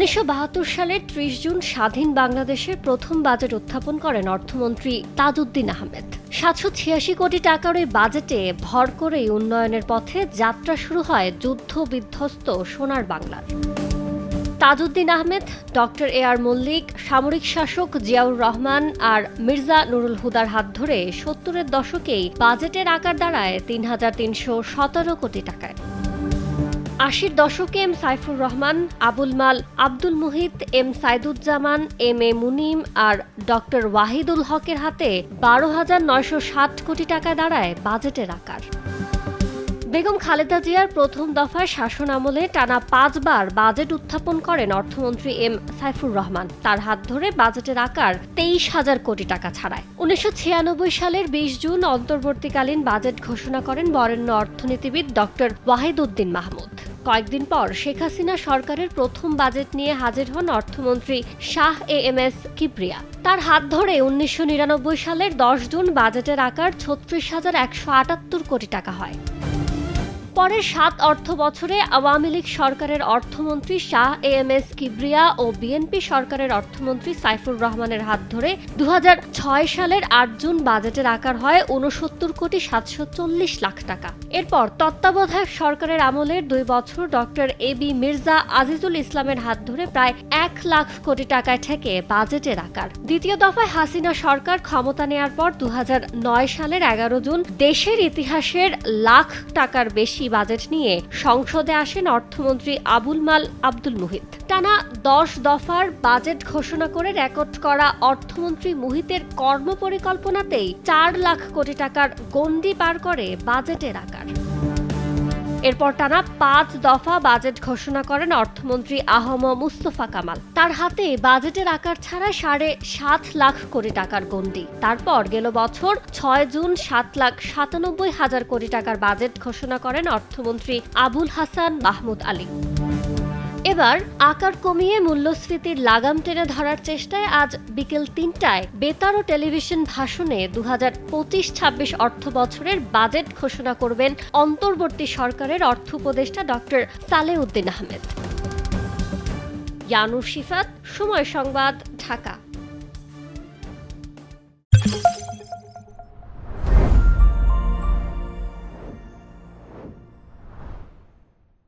উনিশশো বাহাত্তর সালের ত্রিশ জুন স্বাধীন বাংলাদেশের প্রথম বাজেট উত্থাপন করেন অর্থমন্ত্রী তাজউদ্দিন আহমেদ। সাতশো ছিয়াশি কোটি টাকার এই বাজেটে ভর করেই উন্নয়নের পথে যাত্রা শুরু হয় যুদ্ধ বিধ্বস্ত সোনার বাংলার। Tajuddin Ahmed, doctor A R Mallick, সামরিক শাসক জিয়াউর রহমান আর মির্জা নুরুল হুদার হাত ধরে সত্তরের দশকেই বাজেটের আকার দাঁড়ায় তিন হাজার তিনশো সতেরো কোটি টাকায়। আশির দশকে M Saifur Rahman, Abul Maal, Abdul Muhith, M Saiduzzaman, M A Munim R doctor Wahidul হকের হাতে বারো হাজার নয়শো ষাট কোটি টাকা দাঁড়ায় বাজেটের আকার। বেগম খালেদা জিয়ার প্রথম দফায় শাসন আমলে টানা পাঁচবার বাজেট উত্থাপন করেন অর্থমন্ত্রী এম সাইফুর রহমান। তার হাত ধরে বাজেটের আকার তেইশ হাজার কোটি টাকা ছাড়ায়। উনিশশো ছিয়ানব্বই সালের বিশ জুন অন্তর্বর্তীকালীন বাজেট ঘোষণা করেন বরেণ্য অর্থনীতিবিদ ডক্টর ওয়াহিদুদ্দিন মাহমুদ। কয়েকদিন পর শেখ হাসিনা সরকারের প্রথম বাজেট নিয়ে হাজির হন অর্থমন্ত্রী Shah A M S Kibria. তার হাত ধরে উনিশশো নিরানব্বই সালের দশ জুন বাজেটের আকার ছত্রিশ হাজার একশো আটাত্তর কোটি টাকা হয়। পরের সাত অর্থ বছরে আওয়ামী লীগ সরকারের অর্থমন্ত্রী Shah A M S Kibria O BNP সরকারের অর্থমন্ত্রী সাইফুর রহমানের হাত ধরে দু হাজার ছয় সালের আট জুন বাজেটের আকার হয় উনসত্তর কোটি সাতশো চল্লিশ লাখ টাকা। এরপর তত্ত্বাবধায়ক সরকারের আমলের দুই বছর doctor A B Mirza Azizul ইসলামের হাত ধরে প্রায় এক লাখ কোটি টাকায় ঠেকে বাজেটের আকার। দ্বিতীয় দফায় হাসিনা সরকার ক্ষমতা নেয়ার পর দু হাজার নয় সালের এগারো জুন দেশের ইতিহাসের লাখ টাকার বেশি বাজেট নিয়ে সংসদে আসেন অর্থমন্ত্রী আবুল মাল আব্দুল মুহিত। টানা দশ দফার বাজেট ঘোষণা করে রেকর্ড করা অর্থমন্ত্রী মুহিতের কর্মপরিকল্পনাতেই চার লাখ কোটি টাকার গণ্ডি পার করে বাজেটের আকার। এরপর টানা পাঁচ দফা বাজেট ঘোষণা করেন অর্থমন্ত্রী আহম মুস্তফা কামাল। তার হাতে বাজেটের আকার ছাড়া সাড়ে সাত লাখ কোটি টাকার গণ্ডি। তারপর গেল বছর ছয় জুন সাত লাখ সাতানব্বই হাজার কোটি টাকার বাজেট ঘোষণা করেন অর্থমন্ত্রী আবুল হাসান মাহমুদ আলী। এবার আকার কমিয়ে মূল্যস্ফীতির লাগাম টেনে ধরার চেষ্টায় আজ বিকেল তিনটায় বেতার ও টেলিভিশন ভাষণে দু হাজার পঁচিশ ছাব্বিশ অর্থ বছরের বাজেট ঘোষণা করবেন অন্তর্বর্তী সরকারের অর্থ উপদেষ্টা ডক্টর সালেউদ্দিন আহমেদ। ইয়ানুর শিফাত, সময় সংবাদ, ঢাকা।